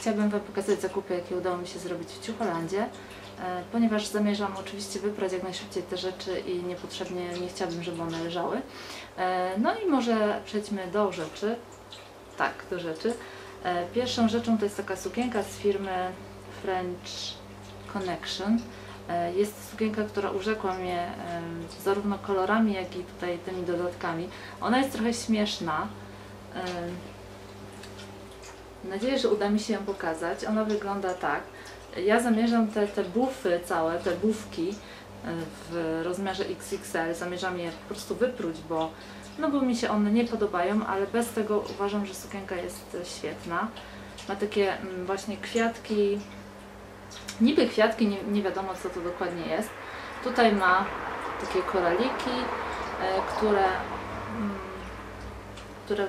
chciałabym Wam pokazać zakupy, jakie udało mi się zrobić w Ciucholandzie, e, ponieważ zamierzam oczywiście wybrać jak najszybciej te rzeczy i niepotrzebnie nie chciałabym, żeby one leżały. E, No i może przejdźmy do rzeczy. Tak, do rzeczy. E, Pierwszą rzeczą to jest taka sukienka z firmy French Connection. Jest to sukienka, która urzekła mnie zarówno kolorami, jak i tutaj tymi dodatkami. Ona jest trochę śmieszna. Mam nadzieję, że uda mi się ją pokazać. Ona wygląda tak. Ja zamierzam te, te bufy całe, te bufki e, w rozmiarze XXL, zamierzam je po prostu wypróć, bo, no bo mi się one nie podobają, ale bez tego uważam, że sukienka jest świetna. Ma takie mm, właśnie kwiatki, niby kwiatki, nie, nie wiadomo co to dokładnie jest. Tutaj ma takie koraliki, e, które, mm, które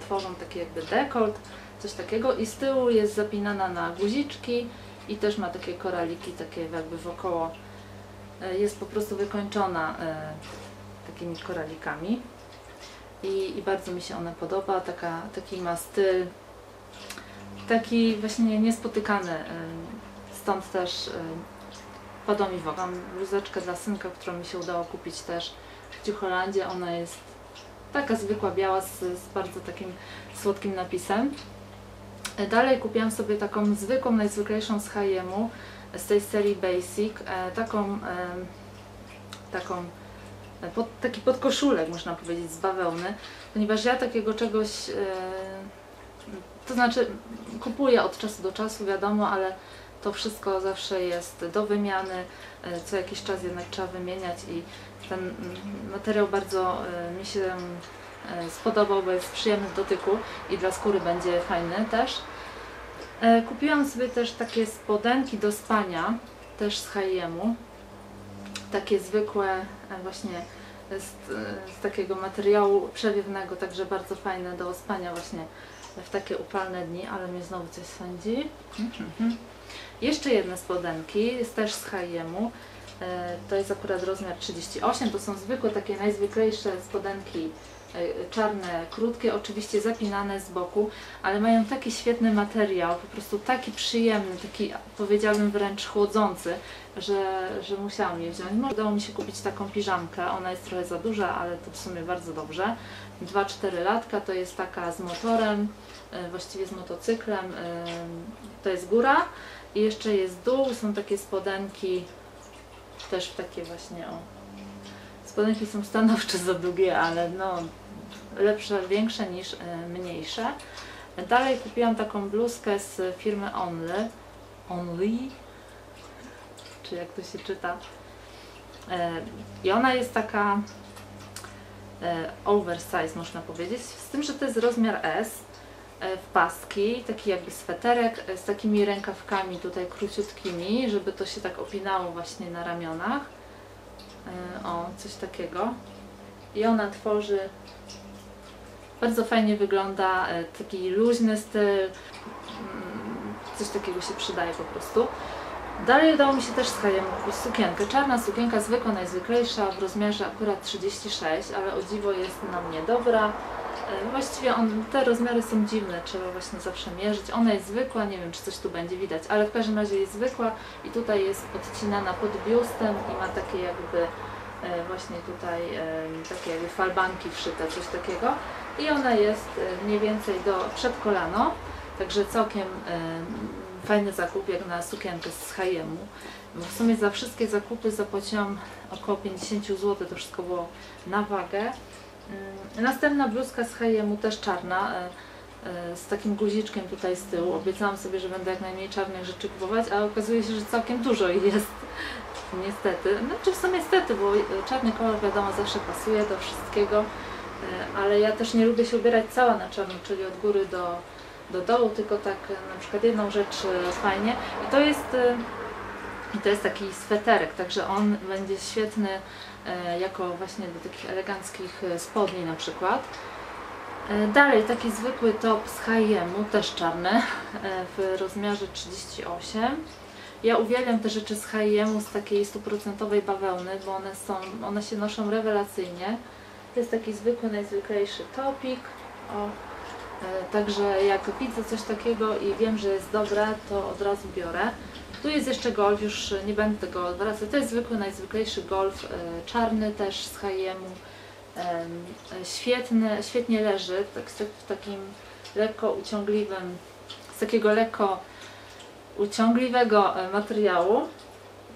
tworzą taki jakby dekolt, coś takiego i z tyłu jest zapinana na guziczki i też ma takie koraliki takie jakby wokoło e, jest po prostu wykończona e, takimi koralikami. I, i bardzo mi się ona podoba, taka, taki ma styl taki właśnie niespotykany e, stąd też padło mi w oko. Mam bluzeczkę dla synka, którą mi się udało kupić też w Ciucholandzie, ona jest taka zwykła biała z, z bardzo takim słodkim napisem Dalej kupiłam sobie taką zwykłą, najzwyklejszą z H&M-u z tej serii Basic, e, taką, e, taką e, pod, taki podkoszulek można powiedzieć z bawełny, ponieważ ja takiego czegoś, to znaczy kupuję od czasu do czasu wiadomo, ale to wszystko zawsze jest do wymiany, co jakiś czas jednak trzeba wymieniać i ten mm, materiał bardzo mi się spodobał, bo jest przyjemny w dotyku i dla skóry będzie fajny też. E, Kupiłam sobie też takie spodenki do spania, też z H&M-u. Takie zwykłe, e, właśnie z, z takiego materiału przewiewnego, także bardzo fajne do spania właśnie w takie upalne dni, ale mnie znowu coś sądzi. Mhm. Jeszcze jedne spodenki, jest też z H&M-u. E, To jest akurat rozmiar 38, to są zwykłe, takie najzwyklejsze spodenki e, czarne, krótkie, oczywiście zapinane z boku, ale mają taki świetny materiał, po prostu taki przyjemny, taki powiedziałabym wręcz chłodzący, że, że musiałam je wziąć. Może Udało mi się kupić taką piżamkę, ona jest trochę za duża, ale to w sumie bardzo dobrze. 2-4 latka, to jest taka z motorem, e, właściwie z motocyklem, to jest góra i jeszcze jest dół, są takie spodenki też w takie właśnie o. Spodenki są stanowczo za długie, ale no lepsze, większe niż e, mniejsze. Dalej kupiłam taką bluzkę z firmy Only. Only? Czy jak to się czyta? E, I ona jest taka e, oversize można powiedzieć, z tym, że to jest rozmiar S w paski, taki jakby sweterek e, z takimi rękawkami tutaj króciutkimi, żeby to się tak opinało właśnie na ramionach. E, O, coś takiego. I ona tworzy bardzo fajnie wygląda, e, taki luźny styl, mm, coś takiego się przydaje po prostu. Dalej udało mi się też z sukienkę. Czarna sukienka, zwykła, najzwyklejsza, w rozmiarze akurat 36, ale o dziwo jest na mnie dobra. E, Właściwie on, te rozmiary są dziwne, trzeba właśnie zawsze mierzyć. Ona jest zwykła, nie wiem czy coś tu będzie widać, ale w każdym razie jest zwykła i tutaj jest podcinana pod biustem i ma takie jakby e, właśnie tutaj e, takie jakby falbanki wszyte, coś takiego. I ona jest mniej więcej do przed kolano, także całkiem fajny zakup jak na sukienkę z. Bo w sumie za wszystkie zakupy zapłaciłam około 50 zł, to wszystko było na wagę. Mm, Następna bluzka z H&M-u też czarna, e, e, z takim guziczkiem tutaj z tyłu. Obiecałam sobie, że będę jak najmniej czarnych rzeczy kupować, a okazuje się, że całkiem dużo jest. Niestety. Znaczy w sumie niestety, bo czarny kolor wiadomo zawsze pasuje do wszystkiego, ale ja też nie lubię się ubierać cała na czarno, czyli od góry do, do dołu, tylko tak na przykład jedną rzecz fajnie. I to jest, i to jest taki sweterek, także on będzie świetny jako właśnie do takich eleganckich e, spodni na przykład. E, Dalej taki zwykły top z H&M-u, też czarny, e, w rozmiarze 38. Ja uwielbiam te rzeczy z H&M-u z takiej stuprocentowej bawełny, bo one są, one się noszą rewelacyjnie. To jest taki zwykły, najzwyklejszy topik. O, Także jak widzę coś takiego i wiem, że jest dobre, to od razu biorę. Tu jest jeszcze golf, już nie będę tego odwracać. To jest zwykły, najzwyklejszy golf, e, czarny też z H&M-u. Em, Świetny, świetnie leży, tak, w takim lekko uciągliwym, z takiego lekko uciągliwego e, materiału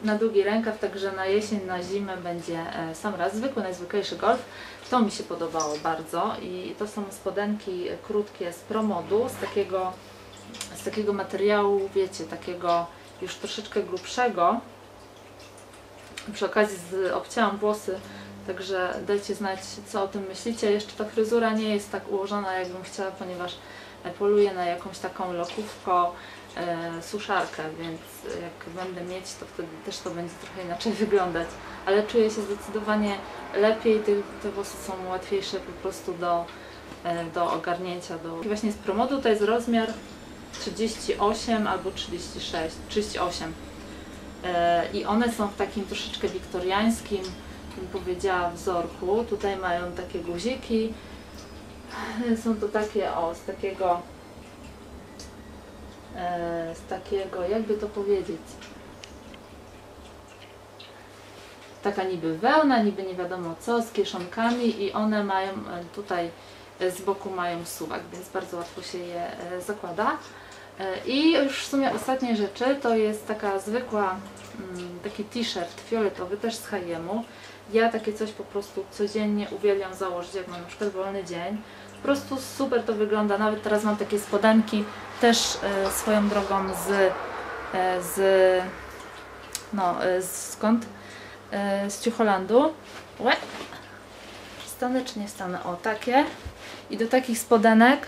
na długi rękaw, także na jesień, na zimę będzie e, sam raz zwykły, najzwyklejszy golf. To mi się podobało bardzo i to są spodenki krótkie z promodu, z takiego, z takiego materiału, wiecie, takiego już troszeczkę grubszego. Przy okazji obcięłam włosy, także dajcie znać co o tym myślicie. Jeszcze ta fryzura nie jest tak ułożona jakbym chciała, ponieważ poluję na jakąś taką lokówko, e, suszarkę, więc jak będę mieć, to wtedy też to będzie trochę inaczej wyglądać. Ale czuję się zdecydowanie lepiej, te, te włosy są łatwiejsze po prostu do, e, do ogarnięcia. Do... Właśnie z promodu to jest rozmiar 38 albo 36, 38. E, I one są w takim troszeczkę wiktoriańskim, bym powiedziała, wzorku. Tutaj mają takie guziki. Są to takie, o, z takiego e, z takiego, jakby to powiedzieć, taka niby wełna, niby nie wiadomo co, z kieszonkami i one mają e, tutaj e, z boku mają suwak, więc bardzo łatwo się je e, zakłada. E, I już w sumie ostatnie rzeczy to jest taka zwykła, mm, taki t-shirt fioletowy, też z H&M-u. Ja takie coś po prostu codziennie uwielbiam założyć, jak mam na przykład wolny dzień. Po prostu super to wygląda, nawet teraz mam takie spodenki, też e, swoją drogą z, e, z no, z- skąd? Z Ciucholandu. Łe. Czy nie stanę? O, takie. I do takich spodenek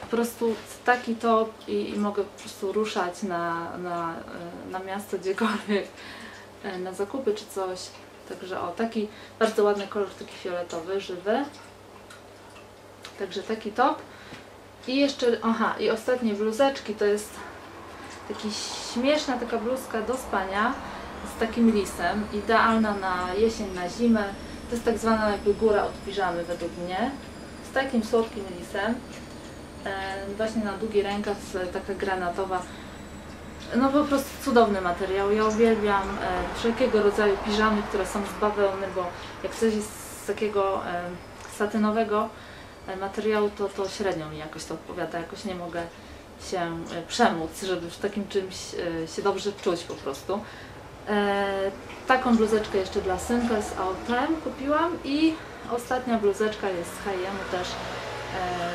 po prostu taki top i, i mogę po prostu ruszać na, na, e, na miasto gdziekolwiek, e, na zakupy czy coś. Także o, taki bardzo ładny kolor, taki fioletowy, żywy. Także taki top. I jeszcze, aha, i ostatnie bluzeczki to jest taki śmieszna taka bluzka do spania z takim lisem, idealna na jesień, na zimę. To jest tak zwana jakby góra od piżamy według mnie. Z takim słodkim lisem. E, właśnie na długi rękaw, e, taka granatowa. No po prostu cudowny materiał. Ja uwielbiam e, wszelkiego rodzaju piżamy, które są z bawełny, bo jak coś jest z takiego satynowego materiału, to, to średnio mi jakoś to odpowiada. Jakoś nie mogę się przemóc, żeby w takim czymś się dobrze czuć po prostu. Taką bluzeczkę jeszcze dla synka z autem kupiłam i ostatnia bluzeczka jest z H&M też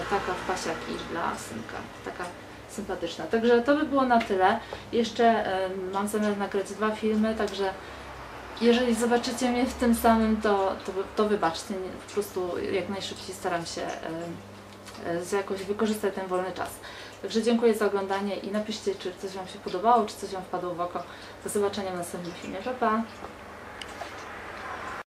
taka w pasiaki dla synka, taka sympatyczna. Także to by było na tyle. Jeszcze e, mam zamiar nagrać dwa filmy, także jeżeli zobaczycie mnie w tym samym, to, to, to wybaczcie, po prostu jak najszybciej staram się e, e, jakoś wykorzystać ten wolny czas. Także dziękuję za oglądanie i napiszcie, czy coś Wam się podobało, czy coś Wam wpadło w oko. Do zobaczenia w następnym filmie. Pa, pa!